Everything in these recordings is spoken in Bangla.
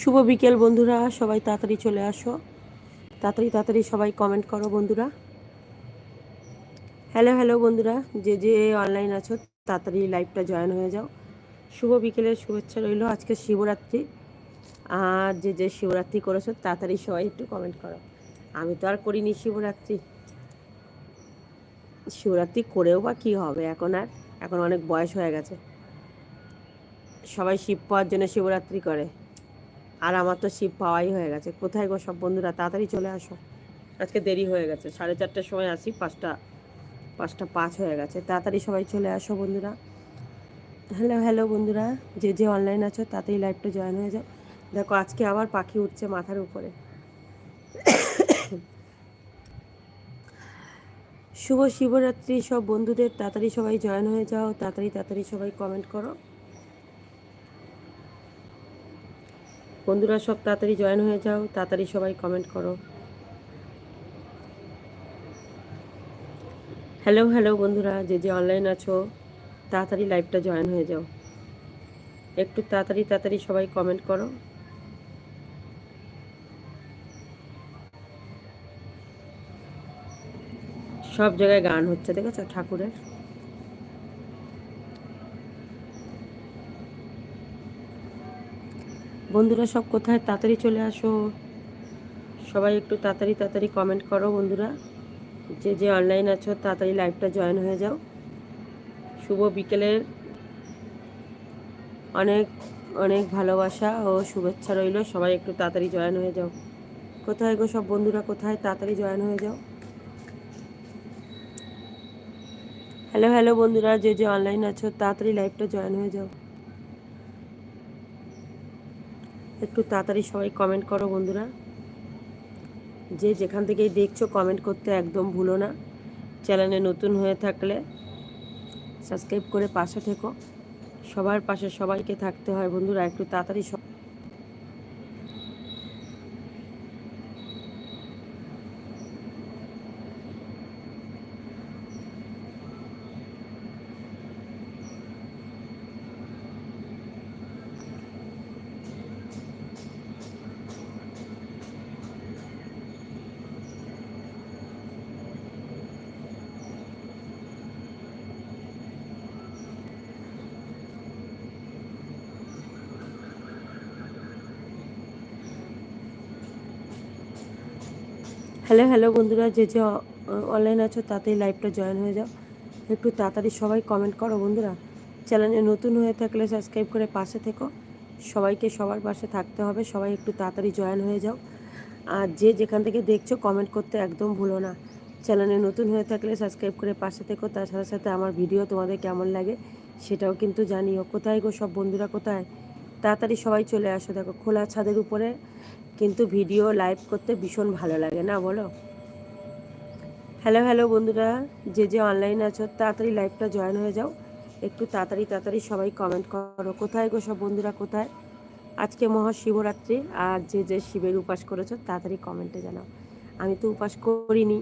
শুভ বিকেল বন্ধুরা, সবাই তাড়াতাড়ি চলে আসো। তাড়াতাড়ি তাড়াতাড়ি সবাই কমেন্ট করো বন্ধুরা। হ্যালো হ্যালো বন্ধুরা, যে যে অনলাইন আছো, তাড়াতাড়ি লাইভটা জয়েন হয়ে যাও। শুভ বিকেলের শুভেচ্ছা রইল আজকে শিবরাত্রি। আর যে যে শিবরাত্রি করেছ, তাড়াতাড়ি সবাই একটু কমেন্ট করো। আমি তো আর করিনি শিবরাত্রি। শিবরাত্রি করেও বা কী হবে, এখন আর, এখন অনেক বয়স হয়ে গেছে। সবাই শিব পাওয়ার জন্য শিবরাত্রি করে। আর আমার তো শিব পাওয়াই হয়ে গেছে। কোথায় গো সব বন্ধুরা? তাড়াতাড়ি চলে আসো। আজকে দেরি হয়ে গেছে। সাড়ে চারটার সময় আসি, পাঁচটা পাঁচটা পাঁচ হয়ে গেছে। তাড়াতাড়ি সবাই চলে আসো বন্ধুরা। হ্যালো হ্যালো বন্ধুরা। যে যে অনলাইন আছো, তাড়াতাড়ি লাইভটা জয়েন হয়ে যাও। দেখো, আজকে আবার পাখি উঠছে মাথার উপরে। শুভ শিবরাত্রি সব বন্ধুদের। তাড়াতাড়ি সবাই জয়েন হয়ে যাও। তাড়াতাড়ি তাড়াতাড়ি সবাই কমেন্ট করো। বন্ধুরা সব তাড়াতাড়ি জয়েন হয়ে যাও, তাড়াতাড়ি সবাই কমেন্ট করো। হ্যালো হ্যালো বন্ধুরা, যে যে অনলাইন আছো, তাড়াতাড়ি লাইভটা জয়েন হয়ে যাও। একটু তাড়াতাড়ি তাড়াতাড়ি সবাই কমেন্ট করো। সব জায়গায় গান হচ্ছে, দেখেছ? ঠাকুরের। বন্ধুরা সব কোথায়? তাড়াতাড়ি চলে আসো। সবাই একটু তাড়াতাড়ি তাড়াতাড়ি কমেন্ট করো বন্ধুরা। যে যে অনলাইন আছো, তাড়াতাড়ি লাইভটা জয়েন হয়ে যাও। শুভ বিকেলের অনেক অনেক ভালোবাসা ও শুভেচ্ছা রইল। সবাই একটু তাড়াতাড়ি জয়েন হয়ে যাও। কোথায় গো সব বন্ধুরা? কোথায়? তাড়াতাড়ি জয়েন হয়ে যাও। হ্যালো হ্যালো বন্ধুরা, যে যে অনলাইন আছো, তাড়াতাড়ি লাইভটা জয়েন হয়ে যাও। একটু তাড়াতাড়ি সবাই কমেন্ট করো বন্ধুরা। যে যেখান থেকেই দেখছ কমেন্ট করতে একদম ভুলো না। চ্যানেলে নতুন হয়ে থাকলে সাবস্ক্রাইব করে পাশে থেকো। সবার পাশে সবাইকে থাকতে হয় বন্ধুরা, একটু তাড়াতাড়ি হ্যালো হ্যালো বন্ধুরা, যে যে অনলাইন আছো তাতেই লাইভটা জয়েন হয়ে যাও। একটু তাড়াতাড়ি সবাই কমেন্ট করো বন্ধুরা। চ্যানেলে নতুন হয়ে থাকলে সাবস্ক্রাইব করে পাশে থেকো। সবাইকে সবার পাশে থাকতে হবে, সবাই একটু তাড়াতাড়ি জয়েন হয়ে যাও। আর যে যেখান থেকে দেখছ কমেন্ট করতে একদম ভুলো না। চ্যানেলে নতুন হয়ে থাকলে সাবস্ক্রাইব করে পাশে থেকো, তার সাথে সাথে আমার ভিডিও তোমাদের কেমন লাগে সেটাও কিন্তু জানিও। কোথায় গো সব বন্ধুরা, কোথায়? তাড়াতাড়ি সবাই চলে আসো, দেখো খোলা ছাদের উপরে। কিন্তু ভিডিও লাইভ করতে ভীষণ ভালো লাগে, না বলো? হ্যালো হ্যালো বন্ধুরা, যে যে অনলাইন আছো, তাড়াতাড়ি লাইভটা জয়েন হয়ে যাও। একটু তাড়াতাড়ি তাড়াতাড়ি সবাই কমেন্ট করো, কোথায় গো সব বন্ধুরা, কোথায়? আজকে মহাশিবরাত্রি, আর যে যে শিবের উপাস করেছ, তাড়াতাড়ি কমেন্টে জানাও। আমি তো উপাস করিনি।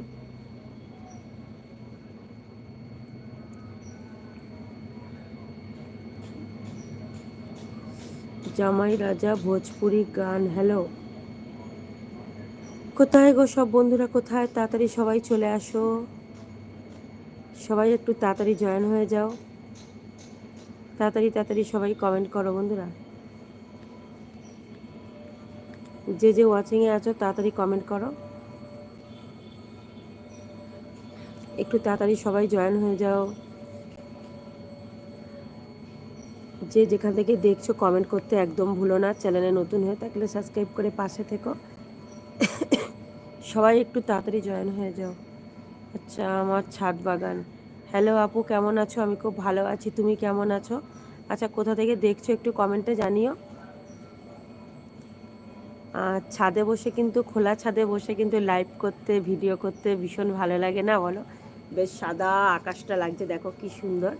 জামাই রাজা ভোজপুরি গান হ্যালো কোথায় গো সব বন্ধুরা কোথায়? তাড়াতাড়ি সবাই চলে আসো। সবাই একটু তাড়াতাড়ি জয়েন হয়ে যাও। তাড়াতাড়ি তাড়াতাড়ি সবাই কমেন্ট করো বন্ধুরা। যে যে ওয়াচিংয়ে আছো, তাড়াতাড়ি কমেন্ট করো। একটু তাড়াতাড়ি সবাই জয়েন হয়ে যাও। যে, যেখান থেকে দেখছ কমেন্ট করতে একদম ভুলো না। চ্যানেলে নতুন হয়ে থাকলে সাবস্ক্রাইব করে পাশে থেকো। সবাই একটু তাড়াতাড়ি জয়েন হয়ে যাও। আচ্ছা আমার ছাদ বাগান। হ্যালো আপু, কেমন আছো? আমি খুব ভালো আছি, তুমি কেমন আছো? আচ্ছা কোথা থেকে দেখছ একটু কমেন্টে জানিও। ছাদে বসে কিন্তু, খোলা ছাদে বসে কিন্তু লাইভ করতে, ভিডিও করতে ভীষণ ভালো লাগে না বলো? বেশ সাদা আকাশটা লাগছে, দেখো কি সুন্দর।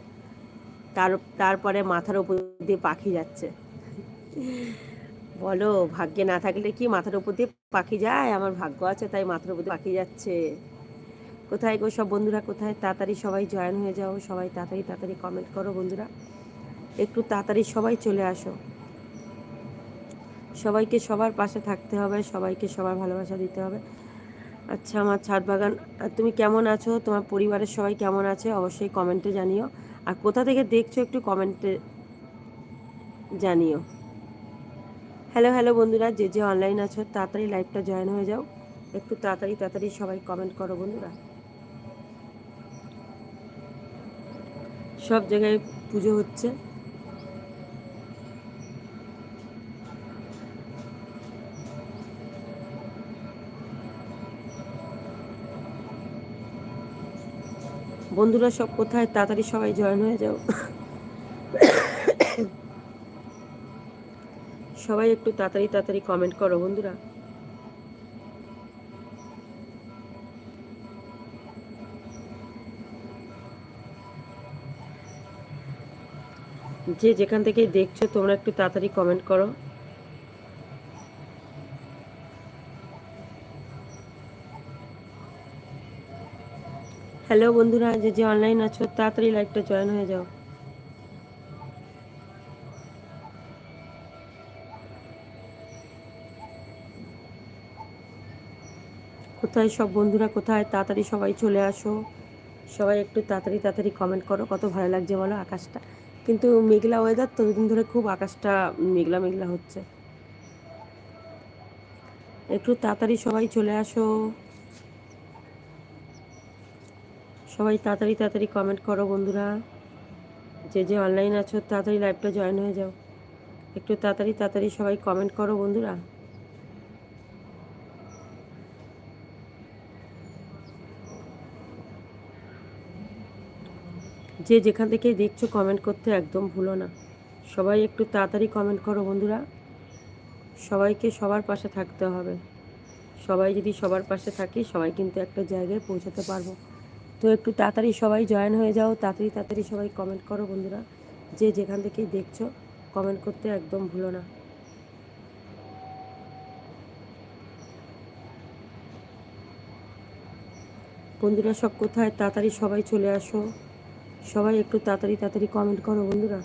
তার, তারপরে মাথার উপর দিয়ে পাখি যাচ্ছে। বলো, ভাগ্যে না থাকলে কি মাথার উপর দিয়ে পাখি যায়, আমার ভাগ্য আছে তাই মাত্র দিয়ে পাখি যাচ্ছে। কোথায় গো সব বন্ধুরা, কোথায়? তাড়াতাড়ি সবাই জয়েন হয়ে যাও, সবাই তাড়াতাড়ি তাড়াতাড়ি কমেন্ট করো বন্ধুরা। একটু তাড়াতাড়ি সবাই চলে আসো। সবাইকে সবার পাশে থাকতে হবে, সবাইকে সবার ভালোবাসা দিতে হবে। আচ্ছা আমার ছাদ বাগান তুমি কেমন আছো? তোমার পরিবারের সবাই কেমন আছে? অবশ্যই কমেন্টে জানিও। আর কোথা থেকে দেখছ একটু কমেন্টে জানিও। হ্যালো হ্যালো বন্ধুরা, যে যে অনলাইন আছো, তাড়াতাড়ি লাইভটা জয়েন হয়ে যাও। একটু তাড়াতাড়ি তাড়াতাড়ি সবাই কমেন্ট করো বন্ধুরা। সব জায়গায় পুজো হচ্ছে। বন্ধুরা সব কোথায়? তাড়াতাড়ি সবাই জয়েন হয়ে যাও। সবাই একটু তাড়াতাড়ি তাড়াতাড়ি কমেন্ট করো, বন্ধুরা। যে যেখান থেকে দেখছ, তোমরা একটু তাড়াতাড়ি কমেন্ট করো। হ্যালো বন্ধুরা, যে যে অনলাইন আছো, তাড়াতাড়ি লাইভটা জয়েন হয়ে যাও। কোথায়, সব বন্ধুরা কোথায়? তাড়াতাড়ি সবাই চলে আসো। সবাই একটু তাড়াতাড়ি তাড়াতাড়ি কমেন্ট করো, কত ভালো লাগছে বলো আকাশটা। কিন্তু মেঘলা ওয়েদার তো দুদিন ধরে খুব আকাশটা মেঘলা মেঘলা হচ্ছে। একটু তাড়াতাড়ি সবাই চলে আসো। সবাই তাড়াতাড়ি তাড়াতাড়ি কমেন্ট করো বন্ধুরা। যে যে অনলাইন আছো, তাড়াতাড়ি লাইভটা জয়েন হয়ে যাও। একটু তাড়াতাড়ি তাড়াতাড়ি সবাই কমেন্ট করো বন্ধুরা। যে যেখান থেকে দেখছ কমেন্ট করতে একদম ভুলো না। সবাই একটু তাড়াতাড়ি কমেন্ট করো বন্ধুরা। সবাইকে সবার পাশে থাকতে হবে। সবাই যদি সবার পাশে থাকি, সবাই কিন্তু একটা জায়গায় পৌঁছাতে পারব। তো একটু তাড়াতাড়ি সবাই জয়েন হয়ে যাও। তাড়াতাড়ি তাড়াতাড়ি সবাই কমেন্ট করো বন্ধুরা। যে যেখান থেকেই দেখছ কমেন্ট করতে একদম ভুলো না। বন্ধুরা সব কোথায়? তাড়াতাড়ি সবাই চলে আসো। সবাই একটু তাড়াতাড়ি তাড়াতাড়ি কমেন্ট করো বন্ধুরা।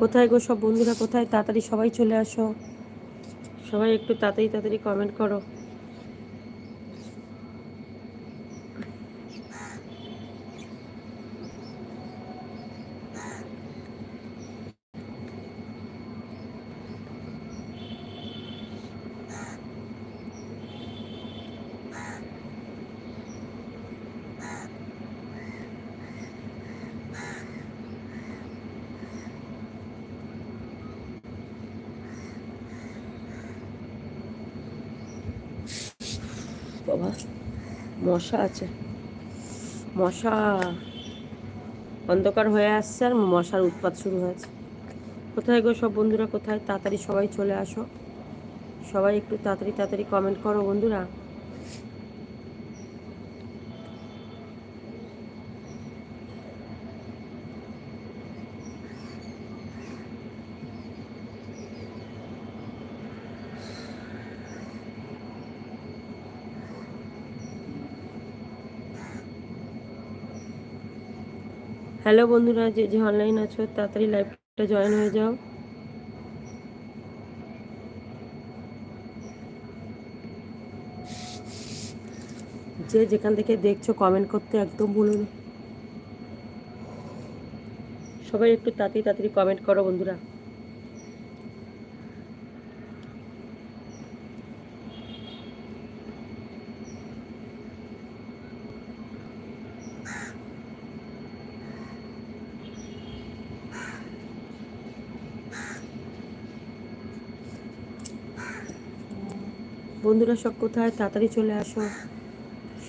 কোথায় গো সব বন্ধুরা, কোথায়? তাড়াতাড়ি সবাই চলে আসো। সবাই একটু তাড়াতাড়ি তাড়াতাড়ি কমেন্ট করো। মশা আছে। মশা অন্ধকার হয়ে আসছে আর মশার উৎপাত শুরু হয়েছে। কোথায় গো সব বন্ধুরা? কোথায়? তাড়াতাড়ি সবাই চলে আসো। সবাই একটু তাড়াতাড়ি তাড়াতাড়ি কমেন্ট করো বন্ধুরা। হ্যালো বন্ধুরা, যে যে অনলাইন আছো, তাড়াতাড়ি লাইভটা জয়েন হয়ে যাও। যে যেখান থেকে দেখছ কমেন্ট করতে একদম বলুন সবাই একটু তাড়াতাড়ি তাড়াতাড়ি কমেন্ট করো বন্ধুরা। বন্ধুরা সব কোথায়? তাড়াতাড়ি চলে আসো।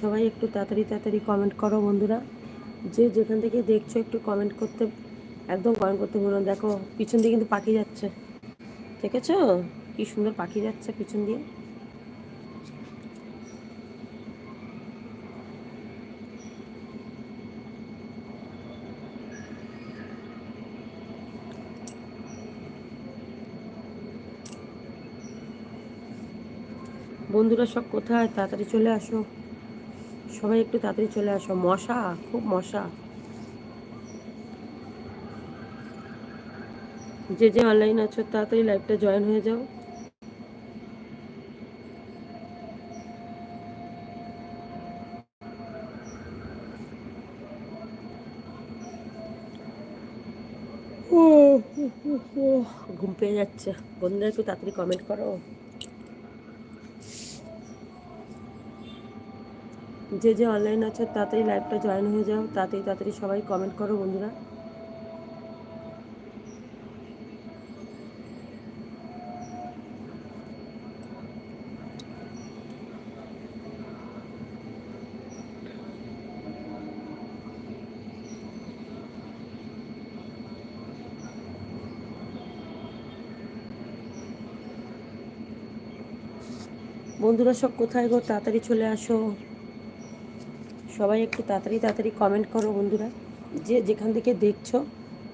সবাই একটু তাড়াতাড়ি তাড়াতাড়ি কমেন্ট করো বন্ধুরা। যে যেখান থেকে দেখছ একটু কমেন্ট করতে, একদম কমেন্ট করতে বলুন দেখো, পিছন দিয়ে কিন্তু পাখি যাচ্ছে। দেখেছ? কি সুন্দর পাখি যাচ্ছে পিছন দিয়ে। বন্ধুরা সব কোথায় তাড়াতাড়ি চলে আসো সবাই একটু তাড়াতাড়ি চলে আসো মশা খুব মশা যে যে অনলাইন আছো তাড়াতাড়ি লাইভটা জয়েন হয়ে যাও ঘুম পেয়ে যাচ্ছে বন্ধুরা একটু তাড়াতাড়ি কমেন্ট করো যে যে অনলাইন আছে, তাড়াতাড়ি লাইভটা জয়েন হয়ে যাও, তাড়াতাড়ি তাড়াতাড়ি সবাই কমেন্ট করো বন্ধুরা। বন্ধুরা সব কোথায় গো? তাড়াতাড়ি চলে আসো। সবাই একটু তাড়াতাড়ি তাড়াতাড়ি কমেন্ট করো বন্ধুরা। যে যেখান থেকে দেখছ,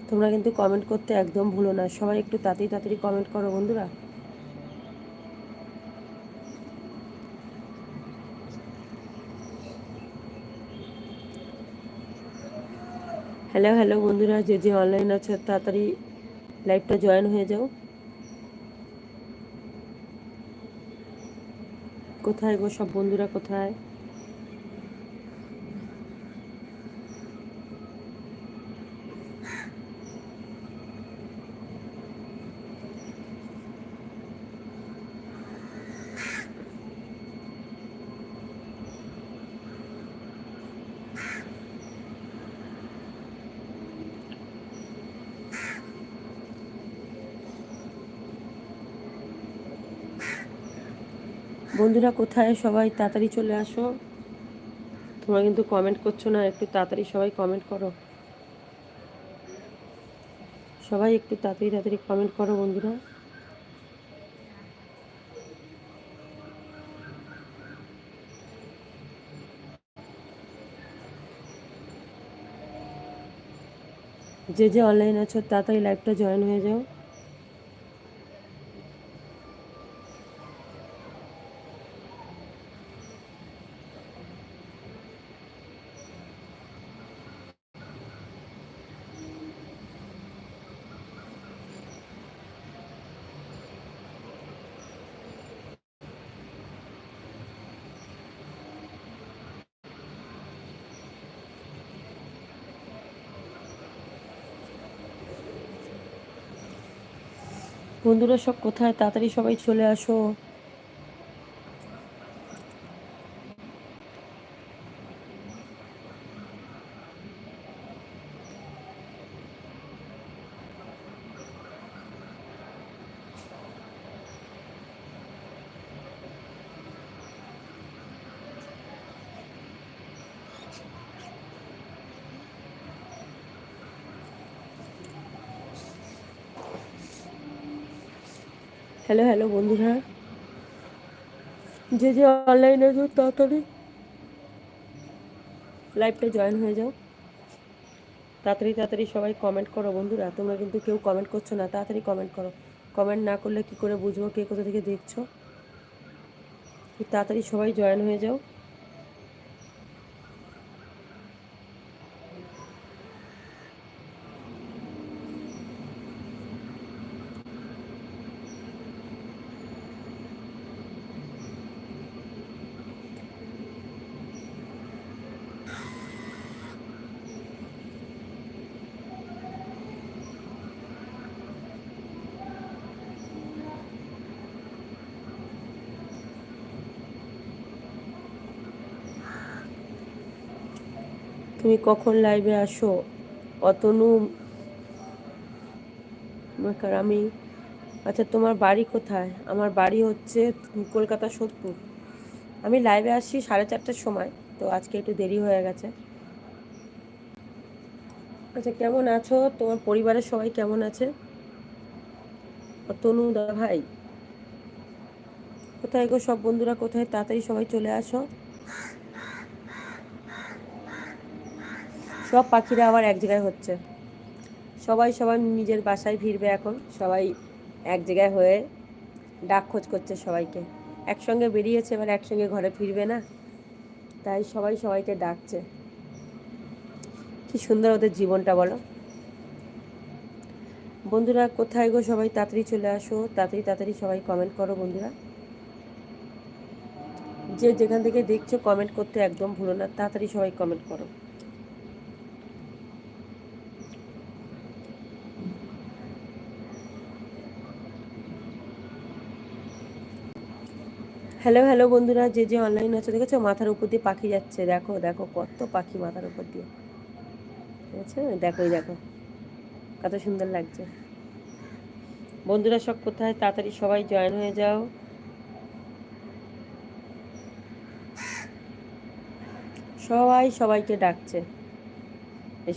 তোমরা কিন্তু কমেন্ট করতে একদম ভুলো না। সবাই একটু তাড়াতাড়ি তাড়াতাড়ি কমেন্ট করো বন্ধুরা। হ্যালো হ্যালো বন্ধুরা, যে যে অনলাইন আছে, তাড়াতাড়ি লাইভটা জয়েন হয়ে যাও। কোথায় গো সব বন্ধুরা, কোথায়? বন্ধুরা কোথায়? সবাই তাড়াতাড়ি চলে আসো। তোমরা কিন্তু কমেন্ট করছ না, একটু তাড়াতাড়ি সবাই কমেন্ট করো। সবাই একটু তাড়াতাড়ি তাড়াতাড়ি কমেন্ট করো বন্ধুরা। যে যে অনলাইন আছো, তাড়াতাড়ি লাইভটা জয়েন হয়ে যাও। বন্ধুরা সব কোথায়? তাড়াতাড়ি সবাই চলে আসো। হ্যালো হ্যালো বন্ধুরা। যে যে অনলাইনে আছো তাড়াতাড়ি লাইভটা জয়েন হয়ে যাও। তাড়াতাড়ি তাড়াতাড়ি সবাই কমেন্ট করো বন্ধুরা। তোমরা কিন্তু কেউ কমেন্ট করছ না, তাড়াতাড়ি কমেন্ট করো। কমেন্ট না করলে কি করে বুঝব, কে কোথা থেকে দেখছ? তাড়াতাড়ি সবাই জয়েন হয়ে যাও। তুমি কখন লাইভে আসো? অতনু আমি আচ্ছা তোমার বাড়ি কোথায়? আমার বাড়ি হচ্ছে কলকাতা সোদপুর। আমি লাইভে আসছি সাড়ে চারটার সময়, তো আজকে একটু দেরি হয়ে গেছে। আচ্ছা কেমন আছো? তোমার পরিবারের সবাই কেমন আছে? তনু দা ভাই, কোথায় গো? সব বন্ধুরা কোথায়? তাড়াতাড়ি সবাই চলে আসো। সব পাখিরা আবার এক জায়গায় হচ্ছে। সবাই সবাই নিজের বাসায় ফিরবে এখন। সবাই এক জায়গায় হয়ে ডাক খোঁজ করছে সবাইকে। একসঙ্গে বেরিয়েছে, এবার একসঙ্গে ঘরে ফিরবে না। তাই সবাই সবাইকে ডাকছে। কি সুন্দর ওদের জীবনটা, বলো। বন্ধুরা, কোথায় গো সবাই? তাড়াতাড়ি চলে আসো। তাড়াতাড়ি তাড়াতাড়ি সবাই কমেন্ট করো বন্ধুরা। যে যেখান থেকে দেখছ কমেন্ট করতে একদম ভুলো না। তাড়াতাড়ি সবাই কমেন্ট করো। হ্যালো হ্যালো বন্ধুরা, যে যে অনলাইন আছে, দেখেছ? মাথার উপর দিয়ে পাখি যাচ্ছে। দেখো দেখো, কত পাখি মাথার উপর দিয়ে। ঠিক আছে? দেখো, এই দেখো। কত সুন্দর লাগছে। বন্ধুরা, সব কোথায়? তাড়াতাড়ি সবাই জয়েন হয়ে যাও। সবাই সবাইকে ডাকছে।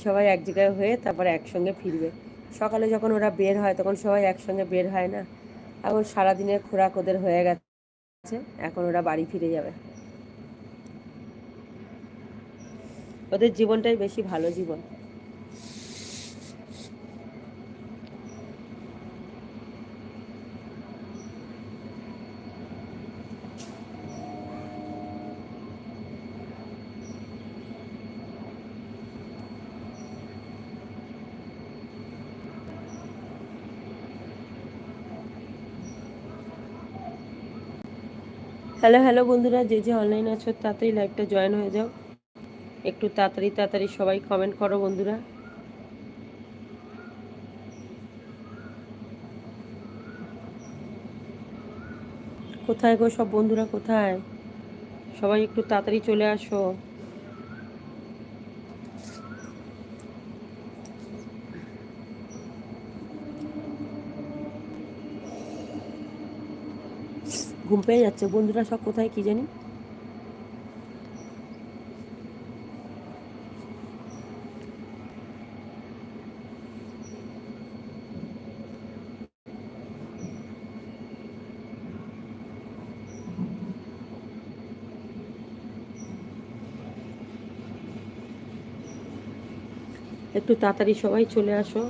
সবাই এক জায়গায় হয়ে তারপরে একসঙ্গে ফিরবে। সকালে যখন ওরা বের হয়, তখন সবাই একসঙ্গে বের হয় না? এখন সারাদিনের খোরাক ওদের হয়ে গেছে। এখন ওরা বাড়ি ফিরে যাবে। ওদের জীবনটাই বেশি ভালো জীবন। হ্যালো হ্যালো বন্ধুরা, যে যে অনলাইন আছো, তাড়াতাড়ি লাইভটা জয়েন হয়ে যাও। একটু তাড়াতাড়ি তাড়াতাড়ি সবাই কমেন্ট করো বন্ধুরা। কোথায় গো সব বন্ধুরা, কোথায়? সবাই একটু তাড়াতাড়ি চলে আসো। ঘুম পেয়ে যাচ্ছে। বন্ধুরা সব কোথায় কি জানি? একটু তাড়াতাড়ি সবাই চলে আসো।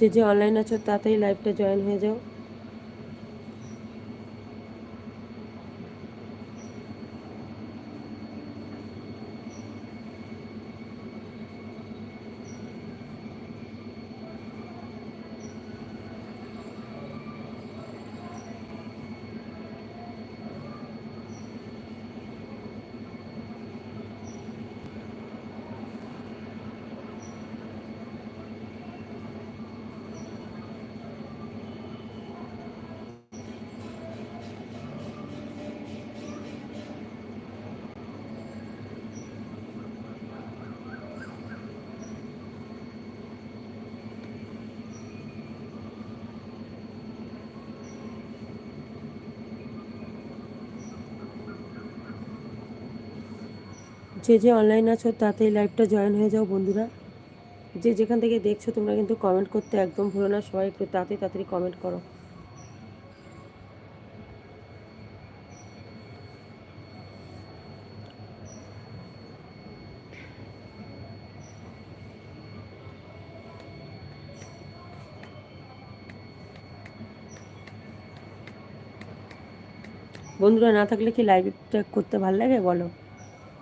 যে যে অনলাইন আছো তাতেই লাইভটা জয়েন হয়ে যাও। যে যে অনলাইন আছো, তাতেই লাইভটা জয়েন হয়ে যাও বন্ধুরা। যে যেখান থেকে দেখছ, তোমরা কিন্তু কমেন্ট করতে একদম ভুলো না। সবাই একটু তাড়াতাড়ি তাড়াতাড়ি কমেন্ট করো। বন্ধুরা, না থাকলে কি লাইভটা করতে ভালো লাগে? বলো।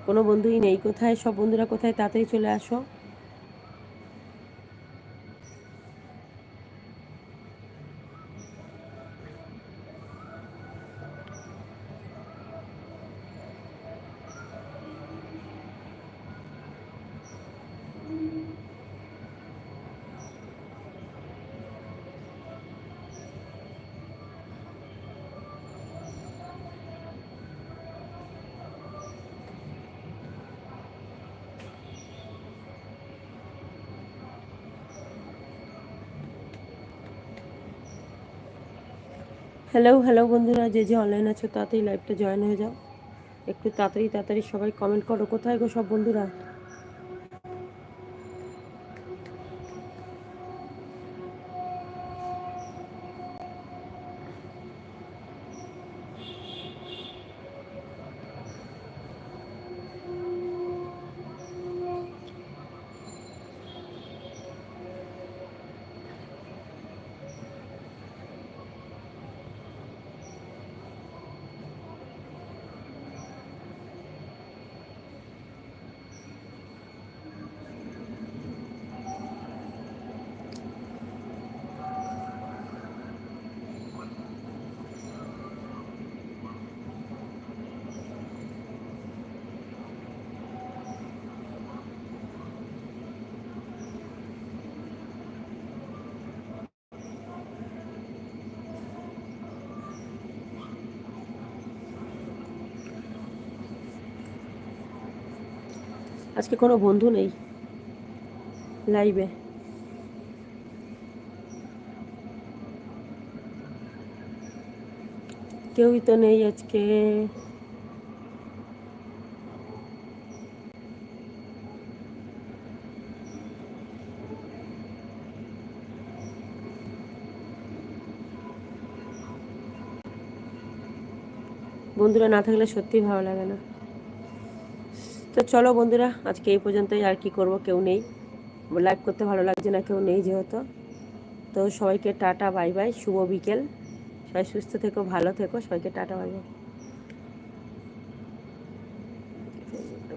কোনো বন্ধুই নেই। কোথায় সব বন্ধুরা কোথায় তাড়াতাড়ি চলে আসো। হ্যালো হ্যালো বন্ধুরা, যে যে অনলাইন আছো তাড়াতাড়ি লাইভটা জয়েন হয়ে যাও। একটু তাড়াতাড়ি তাড়াতাড়ি সবাই কমেন্ট করো, কোথায় গো সব বন্ধুরা? আজকে কোনো বন্ধু নেই লাইভে। কেউই তো নেই আজকে। বন্ধুরা না থাকলে সত্যিই ভালো লাগে না। তো চলো বন্ধুরা, আজকে এই পর্যন্তই। আর কি করব, কেউ নেই। লাইভ করতে ভালো লাগছে না, কেউ নেই যেহেতু। তো সবাইকে টাটা বাই বাই শুভ বিকেল। সবাই সুস্থ থেকো, ভালো থেকো। সবাইকে টাটা বাই বাই